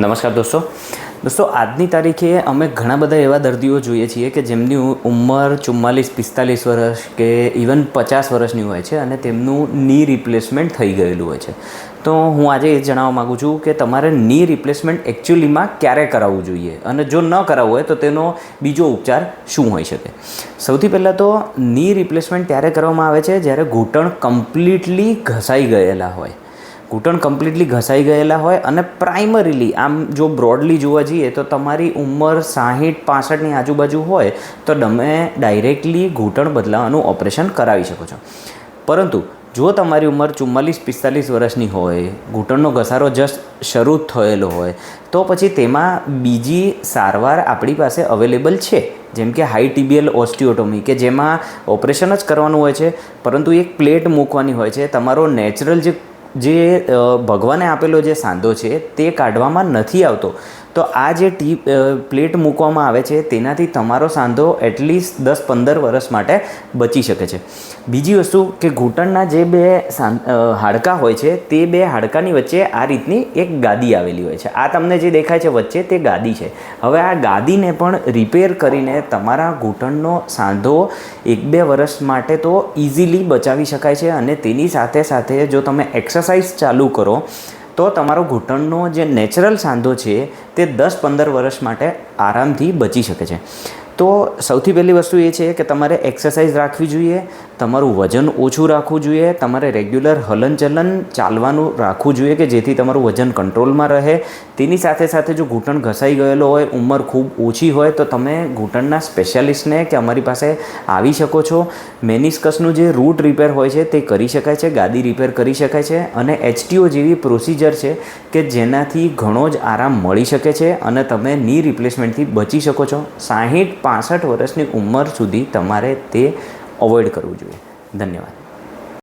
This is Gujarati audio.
નમસ્કાર દોસ્તો. દોસ્તો, આજની તારીખે અમે ઘણા બધા એવા દર્દીઓ જોઈએ છીએ કે જેમની ઉંમર ચુમ્માલીસ, પિસ્તાલીસ વર્ષ કે ઇવન પચાસ વર્ષની હોય છે અને તેમનું ની રિપ્લેસમેન્ટ થઈ ગયેલું હોય છે. તો હું આજે એ જણાવવા માગું છું કે તમારે ની રિપ્લેસમેન્ટ એકચ્યુઅલીમાં ક્યારે કરાવવું જોઈએ અને જો ન કરાવવું હોય તો તેનો બીજો ઉપચાર શું હોઈ શકે? સૌથી પહેલાં તો ની રિપ્લેસમેન્ટ ત્યારે કરવામાં આવે છે જ્યારે ઘૂંટણ કમ્પ્લીટલી ઘસાઈ ગયેલા હોય. ઘૂંટણ કમ્પ્લીટલી ઘસાઈ ગયેલા હોય અને પ્રાઇમરીલી આમ જો બ્રોડલી જોવા જઈએ તો તમારી ઉંમર સાહીઠ, પાસઠની આજુબાજુ હોય તો તમે ડાયરેક્ટલી ઘૂંટણ બદલાવાનું ઓપરેશન કરાવી શકો છો. પરંતુ જો તમારી ઉંમર ચુમ્માલીસ, પિસ્તાલીસ વર્ષની હોય, ઘૂંટણનો ઘસારો જસ્ટ શરૂ થયેલો હોય, તો પછી તેમાં બીજી સારવાર આપણી પાસે અવેલેબલ છે. જેમ કે હાઈ ટીબીએલ ઓસ્ટિયોટોમી કે જેમાં ઓપરેશન જ કરવાનું હોય છે, પરંતુ એક પ્લેટ મૂકવાની હોય છે. તમારો નેચરલ જે જે ભગવાને આપેલો જે સાંધો છે તે કાઢવામાં નથી આવતો. તો આ જે ટી પ્લેટ મૂકવામાં આવે છે, તેનાથી તમારો સાંધો એટલીસ્ટ દસ પંદર વર્ષ માટે બચી શકે છે. બીજી વસ્તુ કે ઘૂંટણના જે બે હાડકાં હોય છે, તે બે હાડકાની વચ્ચે આ રીતની એક ગાદી આવેલી હોય છે. આ તમને જે દેખાય છે વચ્ચે તે ગાદી છે. હવે આ ગાદીને પણ રિપેર કરીને તમારા ઘૂંટણનો સાંધો એક બે વર્ષ માટે તો ઇઝીલી બચાવી શકાય છે અને તેની સાથે સાથે જો તમે એક્સરસાઇઝ ચાલુ કરો તો તમારો ઘૂંટણનો જે નેચરલ સાંધો છે, તે દસ પંદર વર્ષ માટે આરામથી બચી શકે છે. તો સૌથી પહેલી વસ્તુ એ છે કે તમારે એક્સરસાઇઝ રાખવી જોઈએ તમારું વજન ઓછું રાખવું જોઈએ, તમારે રેગ્યુલર હલનચલન ચાલવાનું રાખવું જોઈએ કે જેથી તમારું વજન કંટ્રોલમાં રહે. તેની સાથે સાથે જો ઘૂંટણ ઘસાઈ ગયેલો હોય, ઉંમર ખૂબ ઓછી હોય, તો તમે ઘૂંટણના સ્પેશિયાલિસ્ટને કે અમારી પાસે આવી શકો છો. મેનિસ્કસનું જે રૂટ રિપેર હોય છે, તે કરી શકાય છે ગાદી રિપેર કરી શકાય છે અને એચટીઓ જેવી પ્રોસિજર છે કે જેનાથી ઘણો જ આરામ મળી શકે છે અને તમે ની રિપ્લેસમેન્ટથી બચી શકો છો. સાહીઠ, પાસઠ વર્ષની ઉંમર સુધી તમારે તે અવોઇડ કરવું જોઈએ. ધન્યવાદ.